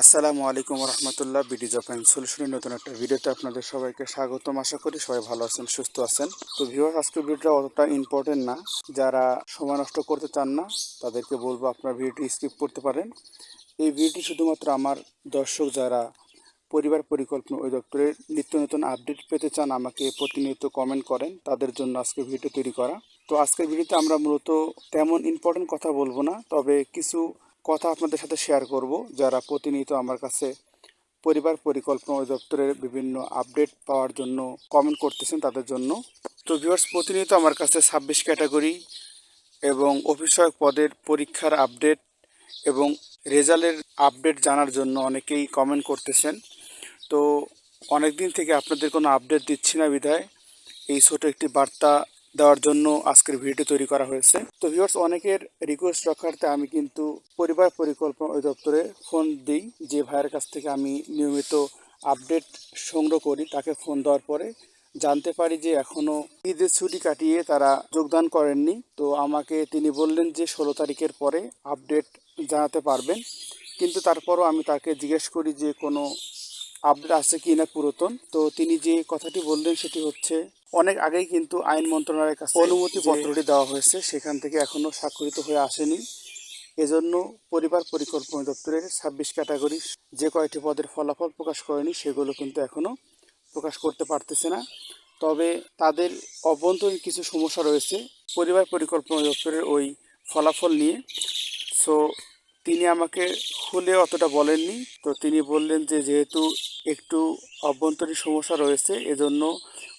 আসসালামু আলাইকুম রহমতুল্লাহ বিডি জব অ্যান্ড সলিউশনের নতুন একটা ভিডিওতে আপনাদের সবাইকে স্বাগতম। আশা করি সবাই ভালো আছেন, সুস্থ আছেন। তো ভিউয়ার আজকের ভিডিওটা অতটা ইম্পর্টেন্ট না। যারা সময় নষ্ট করতে চান না, তাদেরকে বলব আপনার ভিডিওটি স্কিপ করতে পারেন। এই ভিডিওটি শুধুমাত্র আমার দর্শক যারা পরিবার পরিকল্পনা অধিদপ্তরের নিত্য নতুন আপডেট পেতে চান, আমাকে প্রতিনিয়ত কমেন্ট করেন, তাদের জন্য আজকে ভিডিও তৈরি করা। তো আজকের ভিডিওতে আমরা মূলত তেমন ইম্পর্টেন্ট কথা বলব না, তবে কিছু কথা আপনাদের সাথে শেয়ার করব। যারা প্রতিনিয়ত আমার কাছে পরিবার, পরিকল্পনা অধিদপ্তরের বিভিন্ন আপডেট পাওয়ার জন্য কমেন্ট করতেছেন তাদের জন্য। তো ভিউয়ার্স প্রতিনিয়ত আমার কাছে ছাব্বিশ ক্যাটাগরি এবং অফিসয়ক পদের পরীক্ষার আপডেট এবং রেজাল্টের আপডেট জানার জন্য অনেকেই কমেন্ট করতেছেন। তো অনেক দিন থেকে আপনাদের কোনো আপডেট দিচ্ছি না বিধায়। এই ছোটো একটি বার্তা দেওয়ার জন্য আজকের ভিডিও তৈরি করা হয়েছে। তো ভিউয়ার্স অনেকের রিকোয়েস্ট রক্ষার্থে আমি কিন্তু পরিবার পরিকল্পনা অধিদপ্তরে ফোন দিই যে ভাইয়ের কাছ থেকে আমি নিয়মিত আপডেট সংগ্রহ করি। তাকে ফোন দেওয়ার পরে জানতে পারি যে এখনও ঈদের ছুটি কাটিয়ে তারা যোগদান করেননি। তো আমাকে তিনি বললেন যে ষোলো তারিখের পরে আপডেট জানাতে পারবেন। কিন্তু তারপরও আমি তাকে জিজ্ঞেস করি যে কোনো আপডেট আছে কি না পুরাতন। তো তিনি যে কথাটি বললেন সেটি হচ্ছে অনেক আগেই কিন্তু আইন মন্ত্রণালয়ের কাছে অনুমতি পত্রটি দেওয়া হয়েছে সেখান থেকে এখনও স্বাক্ষরিত হয়ে আসেনি। এজন্য পরিবার পরিকল্পনা দপ্তরের ছাব্বিশ ক্যাটাগরি যে কয়টি পদের ফলাফল প্রকাশ করেনি সেগুলো কিন্তু এখনও প্রকাশ করতে পারতেছে না। তবে তাদের অভ্যন্তরীণ কিছু সমস্যা রয়েছে। পরিবার পরিকল্পনা দপ্তরের ওই ফলাফল নিয়ে। সো তিনি আমাকে খুলে অতটা বলেননি। তো তিনি বললেন যে, যেহেতু একটু অভ্যন্তরীণ সমস্যা রয়েছে, এজন্য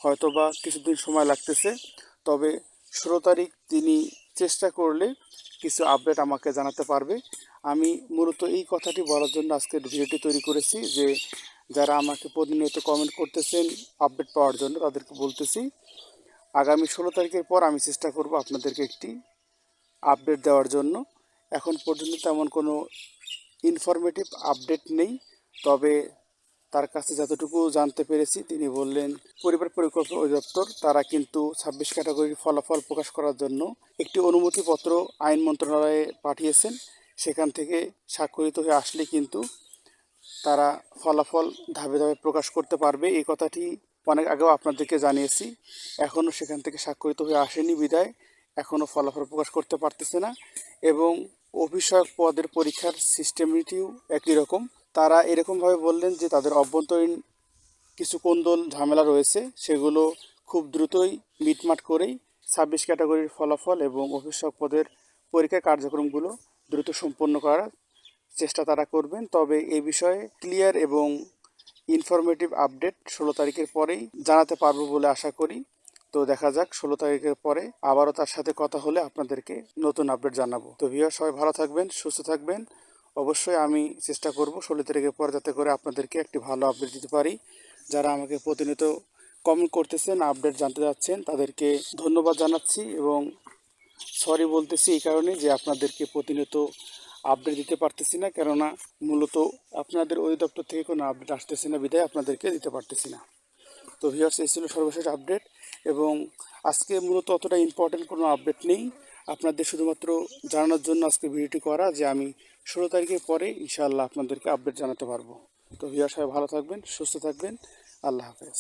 হয়তোবা কিছুদিন সময় লাগতেছে। তবে ষোলো তারিখ তিনি চেষ্টা করলে কিছু আপডেট আমাকে জানাতে পারবে। আমি মূলত এই কথাটি বলার জন্য আজকের ভিডিওটি তৈরি করেছি যে, যারা আমাকে প্রতিনিয়ত কমেন্ট করতেছেন আপডেট পাওয়ার জন্য তাদেরকে বলতেছি, আগামী ষোলো তারিখের পর আমি চেষ্টা করব আপনাদেরকে একটি আপডেট দেওয়ার জন্য। এখন পর্যন্ত তেমন কোনো ইনফরমেটিভ আপডেট নেই। তবে তার কাছে যতটুকু জানতে পেরেছি, তিনি বললেন, পরিবার পরিকল্পনা অধিদপ্তর, তারা কিন্তু ছাব্বিশ ক্যাটাগরির ফলাফল প্রকাশ করার জন্য একটি অনুমতিপত্র আইন মন্ত্রণালয়ে পাঠিয়েছেন। সেখান থেকে স্বাক্ষরিত হয়ে আসলে কিন্তু তারা ফলাফল ধাপে ধাপে প্রকাশ করতে পারবে। এই কথাটি অনেক আগেও আপনাদেরকে জানিয়েছি। এখনও সেখান থেকে স্বাক্ষরিত হয়ে আসেনি বিদায়। এখনও ফলাফল প্রকাশ করতে পারতেছে না। এবং অফিসক পদের পরীক্ষার সিস্টেমটিও একই রকম। তারা এরকমভাবে বললেন যে তাদের অভ্যন্তরীণ কিছু কোন্দল ঝামেলা রয়েছে, সেগুলো খুব দ্রুতই মিটমাট করেই ছাব্বিশ ক্যাটাগরির ফলাফল এবং অফিসক পদের পরীক্ষার কার্যক্রমগুলো দ্রুত সম্পন্ন করার চেষ্টা তারা করবেন। তবে এই বিষয়ে ক্লিয়ার এবং ইনফরমেটিভ আপডেট ষোলো তারিখের পরেই জানাতে পারব বলে আশা করি। তো দেখা যাক, ষোলো তারিখের পরে আবারও তার সাথে কথা হলে আপনাদেরকে নতুন আপডেট জানাব। তো ভিউয়ার সবাই ভালো থাকবেন, সুস্থ থাকবেন। অবশ্যই আমি চেষ্টা করব ষোলো তারিখের পর যাতে করে আপনাদেরকে একটি ভালো আপডেট দিতে পারি। যারা আমাকে প্রতিনিয়ত কমেন্ট করতেছেন আপডেট জানতে যাচ্ছেন, তাদেরকে ধন্যবাদ জানাচ্ছি এবং সরি বলতেছি এই কারণে যে আপনাদেরকে প্রতিনিয়ত আপডেট দিতে পারতেছি না, কেননা মূলত আপনাদের ওই দপ্তর থেকে কোনো আপডেট আসতেছে না বিধায় আপনাদেরকে দিতে পারতেছি না। তো ভিউয়ার্স এই ছিল সর্বশেষ আপডেট এবং আজকে মূলত অতটা ইম্পর্টেন্ট কোনো আপডেট নেই। আপনাদের শুধুমাত্র জানানোর জন্য আজকে ভিডিওটি করা যে আমি ষোলো তারিখের পরে ইনশাআল্লাহ আপনাদেরকে আপডেট জানাতে পারব। তো ভিউয়ার সবাই ভালো থাকবেন, সুস্থ থাকবেন। আল্লাহ হাফেজ।